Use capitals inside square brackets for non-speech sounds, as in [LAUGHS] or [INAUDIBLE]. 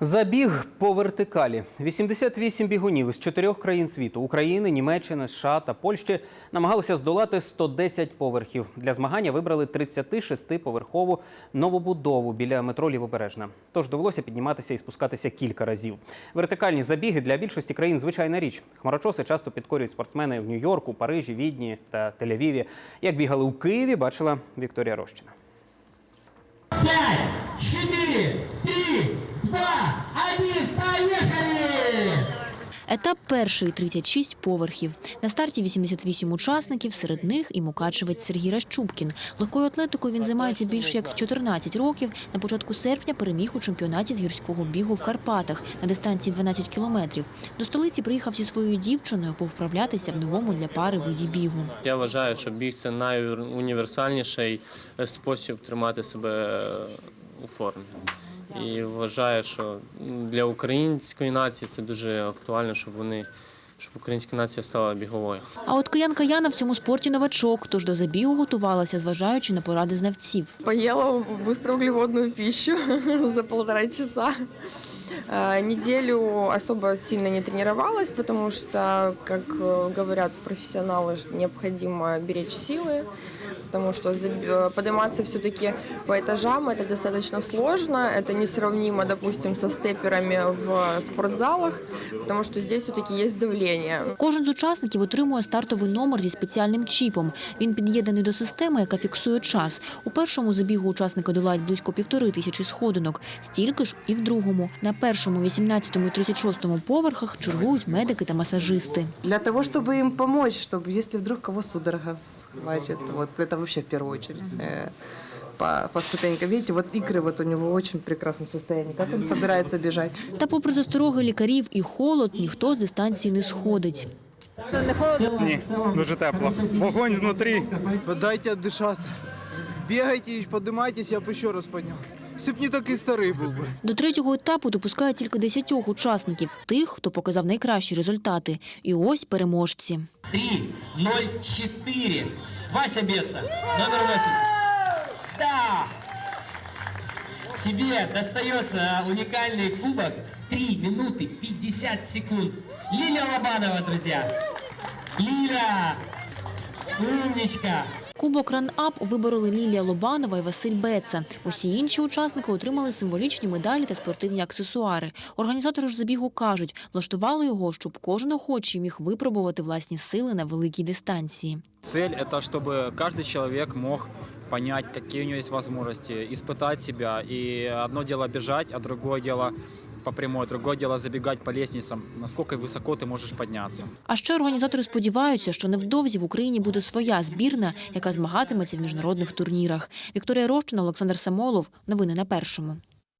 Забіг по вертикалі. 88 бігунів із чотирьох країн світу України, Німеччини, США та Польщі намагалися здолати 110 поверхів. Для змагання вибрали 36-поверхову новобудову біля метро Лівобережна. Тож довелося підніматися і спускатися кілька разів. Вертикальні забіги для більшості країн звичайна річ. Хмарочоси часто підкорюють спортсмени в Нью-Йорку, Парижі, Відні та Тель-Авіві. Як бігали у Києві, бачила Вікторія Рощина. Етап перший 36 поверхів. На старті 88 учасників, серед них і мукачевець Сергій Ращупкін. Легкою атлетикою він займається більше як 14 років. На початку серпня переміг у чемпіонаті з гірського бігу в Карпатах на дистанції 12 кілометрів. До столиці приїхав зі своєю дівчиною повправлятися в новому для пари виді бігу. Я вважаю, що біг це найуніверсальніший спосіб тримати себе у формі. І вважаю, що для української нації це дуже актуально, щоб вони щоб українська нація стала біговою. А от киянка Яна в цьому спорті новачок, тож до забігу готувалася, зважаючи на поради знавців. Поела быстроуглеводную пищу [LAUGHS] за полтора часа. Э, Неделю особо сильно не тренировалась, потому что, как э, говорят профессионалы, что необходимо беречь силы, потому что заб- э, подниматься все-таки по этажам это достаточно сложно, это несравнимо, допустим, со степерами в спортзалах, потому что здесь все-таки есть давление. Кожен з учасників отримує стартовий номер зі спеціальним чіпом. Він під'єднаний до системи, яка фіксує час. У першому забігу учасника долають близько півтори тисячі сходинок, стільки ж і в другому. На першому, 18 і 36 поверхах чергують медики та масажисти. Для того, чтобы им помочь, чтобы если вдруг кого судорога схватит, вот это вообще в первую очередь. э, По, по ступенькам. Видите, вот икры вот у него в очень прекрасном состоянии. Как он собирается бежать? Та попри застороги лікарів і холод, ніхто з дистанції не сходить. Ні, дуже тепло. Вогонь внутрі. Вы дайте отдышаться. Бегайте и поднимайтесь, я бы еще раз поднял. Если б не такий старий був би. До третього етапу допускають тільки десятьох учасників, тих, хто показав найкращі результати. І ось переможці. Три, ноль, четыре. Вася Беца, номер 80. Да! Тебе достается уникальный кубок 3 минуты 50 секунд. Лилия Лобанова, друзья. Лиля! Умничка! Кубок ран-ап вибороли Лілія Лобанова і Василь Беца. Усі інші учасники отримали символічні медалі та спортивні аксесуари. Організатори ж забігу кажуть, влаштували його, щоб кожен охочий міг випробувати власні сили на великій дистанції. Цель – это чтобы каждый человек мог понять, какие у него есть возможности, испытать себя. И одно дело бежать, а другое дело по прямой, другое дело забігати по лестницам, насколько високо ти можеш піднятися. А ще організатори сподіваються, що невдовзі в Україні буде своя збірна, яка змагатиметься в міжнародних турнірах. Вікторія Рощина, Олександр Самолов. Новини на першому.